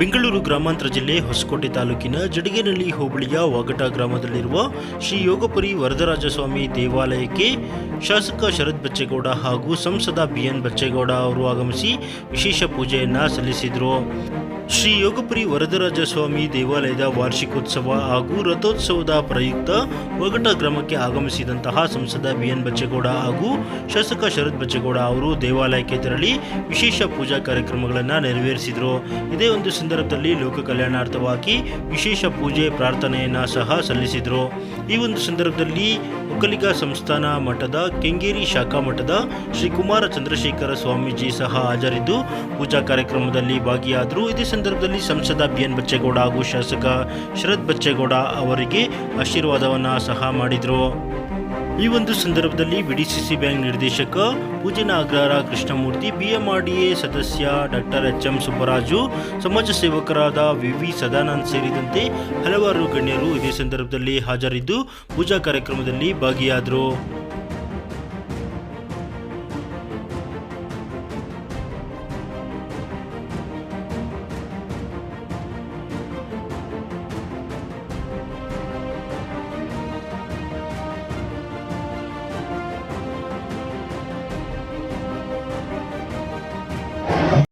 ಬೆಂಗಳೂರು ಗ್ರಾಮಾಂತರ ಜಿಲ್ಲೆ ಹೊಸಕೋಟೆ ತಾಲೂಕಿನ ಜಡಿಗೇನಳ್ಳಿ ಹೋಬಳಿಯ ವಾಗಟ ಗ್ರಾಮದಲ್ಲಿರುವ ಶ್ರೀ ಯೋಗಪುರಿ ವರದರಾಜಸ್ವಾಮಿ ದೇವಾಲಯಕ್ಕೆ ಶಾಸಕ ಶರತ್ ಬಚ್ಚೇಗೌಡ ಹಾಗೂ ಸಂಸದ ಬಿಎನ್ ಬಚ್ಚೇಗೌಡ ಅವರು ಆಗಮಿಸಿ ವಿಶೇಷ ಪೂಜೆಯನ್ನ ಸಲ್ಲಿಸಿದರು. ಶ್ರೀ ಯೋಗಪುರಿ ವರದರಾಜ ಸ್ವಾಮಿ ದೇವಾಲಯದ ವಾರ್ಷಿಕೋತ್ಸವ ಹಾಗೂ ರಥೋತ್ಸವದ ಪ್ರಯುಕ್ತ ಒಗಟ ಗ್ರಾಮಕ್ಕೆ ಆಗಮಿಸಿದಂತಹ ಸಂಸದ ಬಿಎನ್ ಬಚ್ಚೇಗೌಡ ಹಾಗೂ ಶಾಸಕ ಶರತ್ ಬಚ್ಚೇಗೌಡ ಅವರು ದೇವಾಲಯಕ್ಕೆ ತೆರಳಿ ವಿಶೇಷ ಪೂಜಾ ಕಾರ್ಯಕ್ರಮಗಳನ್ನು ನೆರವೇರಿಸಿದರು. ಇದೇ ಒಂದು ಸಂದರ್ಭದಲ್ಲಿ ಲೋಕ ಕಲ್ಯಾಣಾರ್ಥವಾಗಿ ವಿಶೇಷ ಪೂಜೆ ಪ್ರಾರ್ಥನೆಯನ್ನು ಸಹ ಸಲ್ಲಿಸಿದರು. ಈ ಒಂದು ಸಂದರ್ಭದಲ್ಲಿ ಒಕ್ಕಲಿಗ ಸಂಸ್ಥಾನ ಮಠದ ಕೆಂಗೇರಿ ಶಾಖಾ ಮಠದ ಶ್ರೀ ಕುಮಾರ ಚಂದ್ರಶೇಖರ ಸ್ವಾಮೀಜಿ ಸಹ ಹಾಜರಿದ್ದು ಪೂಜಾ ಕಾರ್ಯಕ್ರಮದಲ್ಲಿ ಭಾಗಿಯಾದರು. ಇದೇ ಸಂದರ್ಭದಲ್ಲಿ ಸಂಸದ ಬಿಎನ್ ಬಚ್ಚೇಗೌಡ ಹಾಗೂ ಶಾಸಕ ಶರತ್ ಬಚ್ಚೇಗೌಡ ಅವರಿಗೆ ಆಶೀರ್ವಾದವನ್ನು ಸಹ ಮಾಡಿದರು. ಈ ಒಂದು ಸಂದರ್ಭದಲ್ಲಿ ಬಿಡಿಸಿಸಿ ಬ್ಯಾಂಕ್ ನಿರ್ದೇಶಕ ಪೂಜನ ಅಗ್ರಹಾರ ಕೃಷ್ಣಮೂರ್ತಿ, ಬಿಎಂಆರ್ಡಿಎ ಸದಸ್ಯ ಡಾಕ್ಟರ್ ಎಚ್ ಎಂ ಸುಬ್ಬರಾಜು, ಸಮಾಜ ಸೇವಕರಾದ ವಿ ವಿ ಸದಾನಂದ್ ಸೇರಿದಂತೆ ಹಲವಾರು ಗಣ್ಯರು ಇದೇ ಸಂದರ್ಭದಲ್ಲಿ ಹಾಜರಿದ್ದು ಪೂಜಾ ಕಾರ್ಯಕ್ರಮದಲ್ಲಿ ಭಾಗಿಯಾದರು.